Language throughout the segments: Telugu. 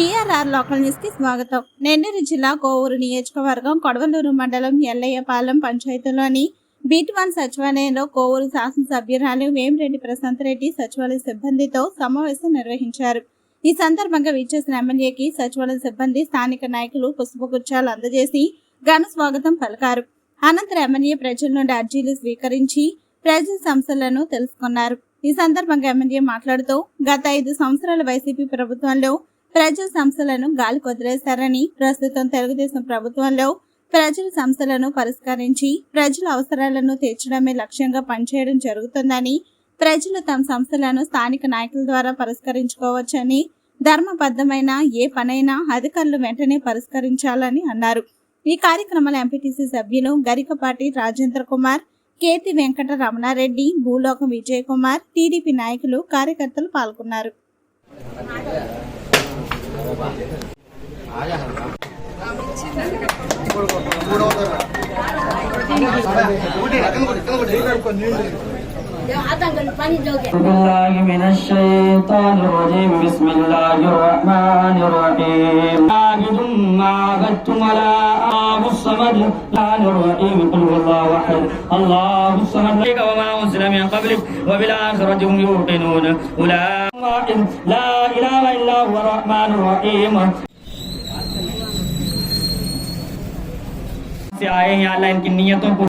బీఆర్ఆర్ లోకల్ న్యూస్కి స్వాగతం. నెల్లూరు జిల్లా కోవూరు నియోజకవర్గం కొడవలూరు మండలం ఎల్లయ్యపాలెం పంచాయతీలోని బీట్ వన్ సచివాలయంలో కోవూరు శాసనసభ్యురాలు వేమిరెడ్డి ప్రశాంత్ రెడ్డి సచివాలయ సిబ్బందితో సమావేశం నిర్వహించారు. ఈ సందర్భంగా విచ్చేసిన ఎమ్మెల్యేకి సచివాలయ సిబ్బంది స్థానిక నాయకులు పుష్పగుచ్చాలు అందజేసి ఘన స్వాగతం పలికారు. అనంతరం ఎమ్మెల్యే ప్రజల నుండి అర్జీలు స్వీకరించి ప్రజల సమస్యలను తెలుసుకున్నారు. ఈ సందర్భంగా ఎమ్మెల్యే మాట్లాడుతూ గత ఐదు సంవత్సరాల వైసీపీ ప్రభుత్వంలో ప్రజల సమస్యలను గాలి కొదిలేశారని ప్రస్తుతం తెలుగుదేశం ప్రభుత్వంలో ప్రజల సమస్యలను పరిష్కరించి ప్రజల అవసరాలను తీర్చడమే లక్ష్యంగా పనిచేయడం జరుగుతుందని ప్రజలు తమ సమస్యలను స్థానిక నాయకుల ద్వారా పరిష్కరించుకోవచ్చని ధర్మబద్ధమైన ఏ పనైనా అధికారులు వెంటనే పరిష్కరించాలని అన్నారు. ఈ కార్యక్రమంలో ఎంపీటీసీ సభ్యులు గరికపాటి రాజేంద్ర కుమార్ కేతి వెంకట రమణారెడ్డి భూలోకం విజయ్ కుమార్ టీడీపీ నాయకులు కార్యకర్తలు పాల్గొన్నారు. మూడవ بالله من الشيطان الرجيم بسم الله الرحمن الرحيم عابد ما عبدتم ولا الله الصمد الرحمن الرحيم قل هو الله احد الله الصمد وما انزل من قبلك وبالاخره هم يوقنون اولئك واحد لا اله الا هو الرحمن الرحيم से आए हैं अल्लाह इनकी नियतों को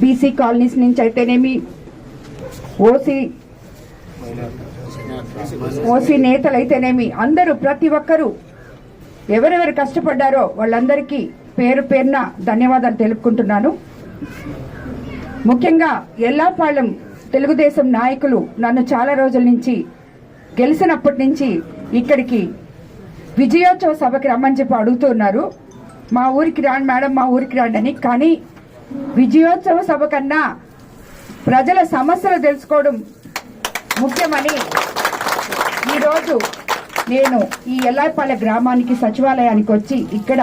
బీసీ కాలనీస్ నుంచి అయితేనేమి ఓసీ ఓసీ నేతలు అయితేనేమి అందరూ ప్రతి ఒక్కరూ ఎవరెవరు కష్టపడ్డారో వాళ్ళందరికీ పేరు పేరున ధన్యవాదాలు తెలుపుకుంటున్నాను. ముఖ్యంగా ఎల్లాపాళెం తెలుగుదేశం నాయకులు నన్ను చాలా రోజుల నుంచి గెలిచినప్పటి నుంచి ఇక్కడికి విజయోత్సవ సభకి రమ్మని చెప్పి అడుగుతున్నారు. మా ఊరికి రాండి మేడం మా ఊరికి రాండి అని. కానీ విజయోత్సవ సభ కన్నా ప్రజల సమస్యలు తెలుసుకోవడం ముఖ్యమని ఈరోజు నేను ఈ ఎల్లాయిపాలె గ్రామానికి సచివాలయానికి వచ్చి ఇక్కడ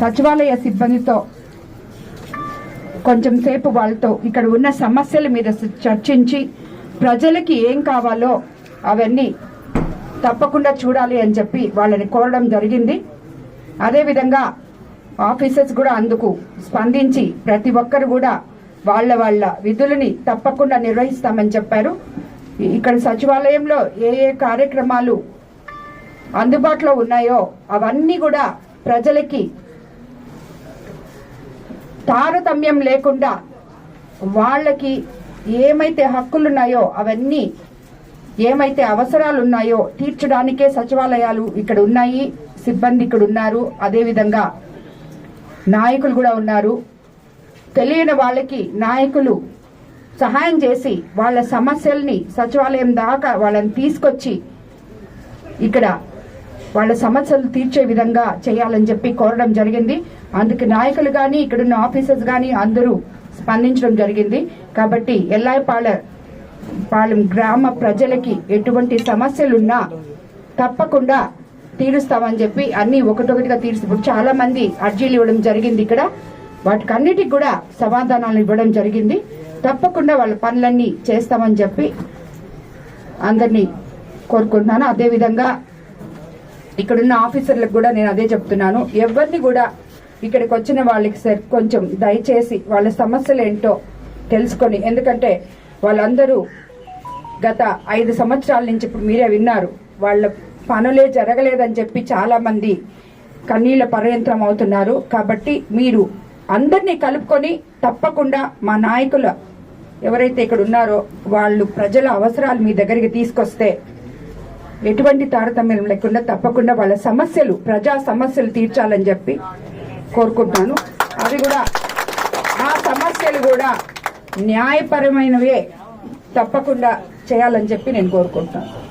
సచివాలయ సిబ్బందితో కొంచెం సేపు వాళ్ళతో ఇక్కడ ఉన్న సమస్యల మీద చర్చించి ప్రజలకి ఏం కావాలో అవన్నీ తప్పకుండా చూడాలి అని చెప్పి వాళ్ళని కోరడం జరిగింది. అదేవిధంగా ఆఫీసర్స్ కూడా అందుకు స్పందించి ప్రతి ఒక్కరు కూడా వాళ్ళ వాళ్ళ విధులని తప్పకుండా నిర్వహిస్తామని చెప్పారు. ఇక్కడ సచివాలయంలో ఏ ఏ కార్యక్రమాలు అందుబాటులో ఉన్నాయో అవన్నీ కూడా ప్రజలకి తారతమ్యం లేకుండా వాళ్ళకి ఏమైతే హక్కులున్నాయో అవన్నీ ఏమైతే అవసరాలు ఉన్నాయో తీర్చడానికే సచివాలయాలు ఇక్కడ ఉన్నాయి సిబ్బంది ఇక్కడ ఉన్నారు. అదేవిధంగా నాయకులు కూడా ఉన్నారు. తెలియని వాళ్ళకి నాయకులు సహాయం చేసి వాళ్ళ సమస్యల్ని సచివాలయం దాకా వాళ్ళని తీసుకొచ్చి ఇక్కడ వాళ్ళ సమస్యలు తీర్చే విధంగా చేయాలని చెప్పి కోరడం జరిగింది. అందుకు నాయకులు కానీ ఇక్కడున్న ఆఫీసర్స్ కానీ అందరూ స్పందించడం జరిగింది. కాబట్టి ఎల్లాయిపాళ పాలెం గ్రామ ప్రజలకి ఎటువంటి సమస్యలున్నా తప్పకుండా తీరుస్తామని చెప్పి అన్ని ఒకటొకటిగా తీర్చి ఇప్పుడు చాలా మంది అర్జీలు ఇవ్వడం జరిగింది ఇక్కడ. వాటికన్నిటికి కూడా సమాధానాలు ఇవ్వడం జరిగింది. తప్పకుండా వాళ్ళ పనులన్నీ చేస్తామని చెప్పి అందరినీ కోరుకుంటున్నాను. అదేవిధంగా ఇక్కడున్న ఆఫీసర్లకు కూడా నేను అదే చెప్తున్నాను. ఎవరిని కూడా ఇక్కడికి వచ్చిన వాళ్ళకి సార్ కొంచెం దయచేసి వాళ్ళ సమస్యలు ఏంటో తెలుసుకొని ఎందుకంటే వాళ్ళందరూ గత ఐదు సంవత్సరాల నుంచి ఇప్పుడు మీరే విన్నారు. వాళ్ళ పనులే జరగలేదని చెప్పి చాలా మంది కన్నీళ్ళ పర్యంత్రం అవుతున్నారు. కాబట్టి మీరు అందరినీ కలుపుకొని తప్పకుండా మా నాయకుల ఎవరైతే ఇక్కడ ఉన్నారో వాళ్ళు ప్రజల అవసరాలు మీ దగ్గరికి తీసుకొస్తే ఎటువంటి తారతమ్యం లేకుండా తప్పకుండా వాళ్ళ సమస్యలు ప్రజా సమస్యలు తీర్చాలని చెప్పి కోరుకుంటున్నాను. అవి కూడా ఆ సమస్యలు కూడా న్యాయపరమైనవే తప్పకుండా చేయాలని చెప్పి నేను కోరుకుంటున్నాను.